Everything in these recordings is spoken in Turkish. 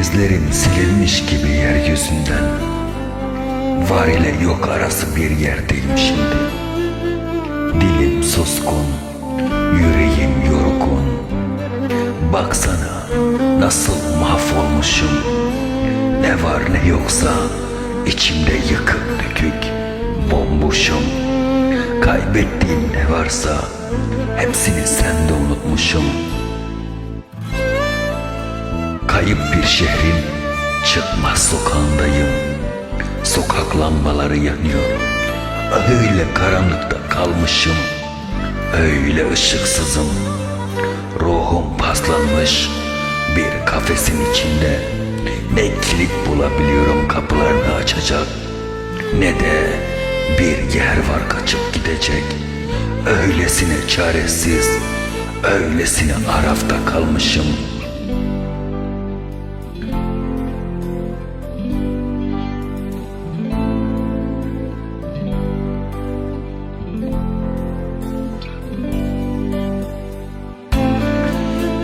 İzlerin silinmiş gibi yeryüzünden Var ile yok arası bir yerdeyim şimdi. Dilim suskun, yüreğim yorgun. Baksana nasıl mahvolmuşum. Ne var ne yoksa içimde yıkık dökük Bombuşum. Kaybettiğim ne varsa Hepsini sende unutmuşum şehrin çıkmaz sokağındayım. Sokak lambaları yanıyor. Öyle karanlıkta kalmışım. Öyle ışıksızım. Ruhum paslanmış Bir kafesin içinde. Ne kilit bulabiliyorum kapılarını açacak Ne de bir yer var kaçıp gidecek. Öylesine çaresiz Öylesine arafta kalmışım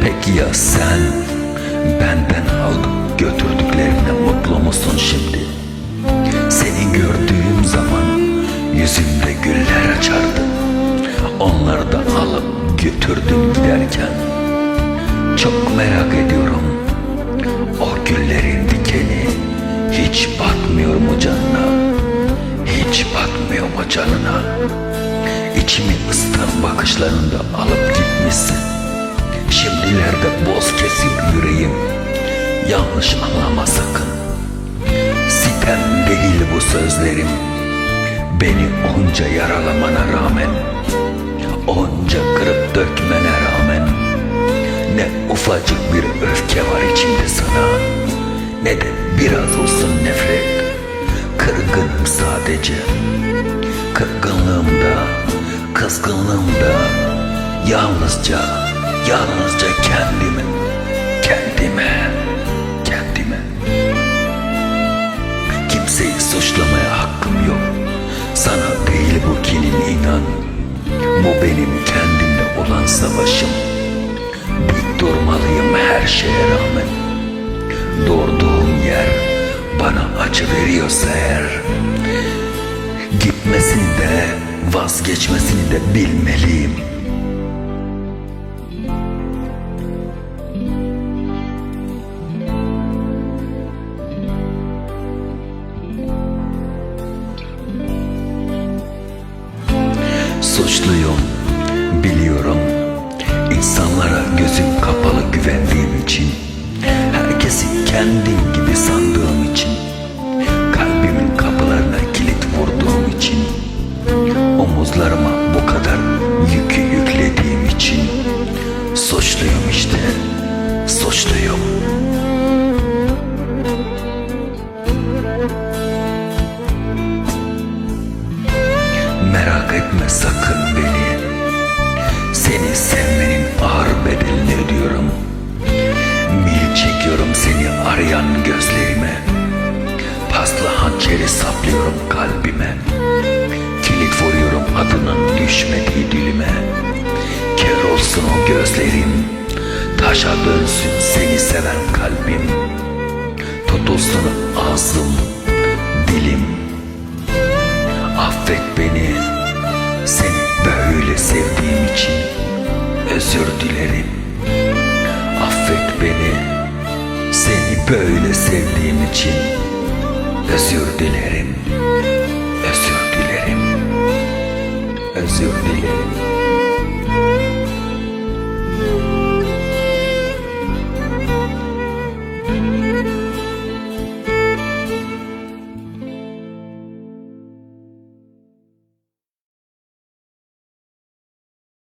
Peki ya sen benden alıp götürdüklerine mutlu musun şimdi? Seni gördüğüm zaman yüzümde güller açardı. Onları da alıp götürdüm giderken. Çok merak ediyorum. O güllerin dikeni hiç batmıyor mu canına? Hiç batmıyor mu canına? İçimi ısıtan bakışlarında alıp gitmişsin. Şimdilerde boz kesiyor yüreğim. Yanlış anlama sakın. Sitem değil bu sözlerim. Beni onca yaralamana rağmen Onca kırıp dökmene rağmen Ne ufacık bir öfke var içimde sana Ne de biraz olsun nefret. Kırgınım sadece Kırgınlığımda Kızgınlığımda Yalnızca Yalnızca kendime Kendime Kendime. Kimseyi suçlamaya hakkım yok. Sana değil bu kinin inan. Bu benim kendimle olan savaşım. Dik durmalıyım her şeye rağmen. Doğduğum yer bana acı veriyorsa eğer Gitmesini de vazgeçmesini de bilmeliyim Suçluyum, biliyorum. İnsanlara gözüm kapalı güvendiğim için, herkesi kendim gibi arayan gözlerime Paslı hançeri saplıyorum kalbime. Kilit vuruyorum adının düşmediği dilime. Kör olsun o gözlerim Taşa dönsün seni seven kalbim. Tutulsun ağzım, dilim böyle sevdiğim için Özür dilerim Özür dilerim Özür dilerim